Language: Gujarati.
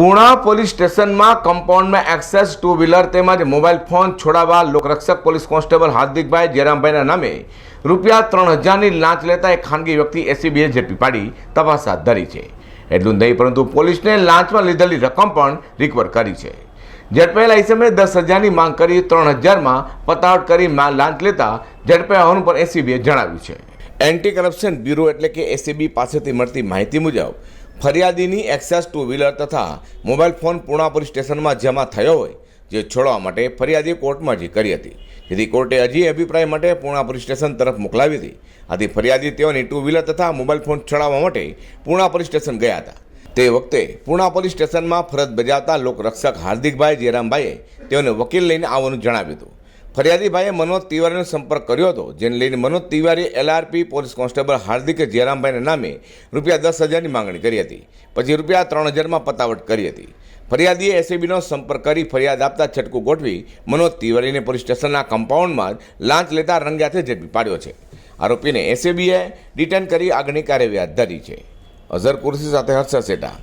પૂણા પોલીસ સ્ટેશનમાં કમ્પાઉન્ડમાં એક્સેસ ટુ વ્હીલર તેમજ મોબાઈલ ફોન છોડાવવા લોકરક્ષક પોલીસ કોન્સ્ટેબલ હાર્દિકભાઈ જયરામભાઈના નામે રૂપિયા ત્રણ હજારની લાંચ લેતા એક ખાનગી વ્યક્તિ એસીબીએ ઝડપી પાડી તપાસ હાથ ધરી છે. એટલું નહીં, પરંતુ પોલીસને લાંચમાં લીધેલી રકમ પણ રિકવર કરી છે. ઝડપાયેલા ઇસમે દસ હજારની માંગ કરી ત્રણ હજારમાં પતાવટ કરી લાંચ લેતા ઝડપાયા હોવાનું પણ એસીબીએ જણાવ્યું છે. એન્ટી કરપ્શન બ્યુરો એટલે કે એસીબી પાસેથી મળતી માહિતી મુજબ ફરિયાદીની એક્સેસ ટુ વ્હીલર તથા મોબાઈલ ફોન પોલીસ સ્ટેશનમાં જમા થયો હોય, જે છોડવા માટે ફરિયાદી કોર્ટમાં અરજી કરી હતી. જેથી કોર્ટે હજી અભિપ્રાય માટે પોલીસ સ્ટેશન તરફ મોકલાવી હતી. આથી ફરિયાદી તેઓની ટુ વ્હીલર તથા મોબાઈલ ફોન છોડાવવા માટે પોલીસ સ્ટેશન ગયા હતા. તે વખતે પોલીસ સ્ટેશનમાં ફરજ બજાવતા લોકરક્ષક હાર્દિકભાઈ જયરામભાઈએ તેઓને વકીલ લઈને આવવાનું જણાવ્યું હતું. ફરિયાદીભાઈએ મનોજ તિવારીનો સંપર્ક કર્યો હતો, જેને લઈને મનોજ તિવારીએ એલઆરપી પોલીસ કોન્સ્ટેબલ હાર્દિક જયરામભાઈના નામે રૂપિયા દસ હજારની માંગણી કરી હતી, પછી રૂપિયા ત્રણ હજારમાં પતાવટ કરી હતી. ફરિયાદીએ એસીબીનો સંપર્ક કરી ફરિયાદ આપતા છટકું ગોઠવી મનોજ તિવારીને પોલીસ સ્ટેશનના કમ્પાઉન્ડમાં લાંચ લેતા રંગ્યાથી ઝડપી પાડ્યો છે. આરોપીને એસીબીએ ડિટેન કરી આગળની કાર્યવાહી હાથ ધરી છે. અઝર કુર્સી સાથે હર્ષ સેટા.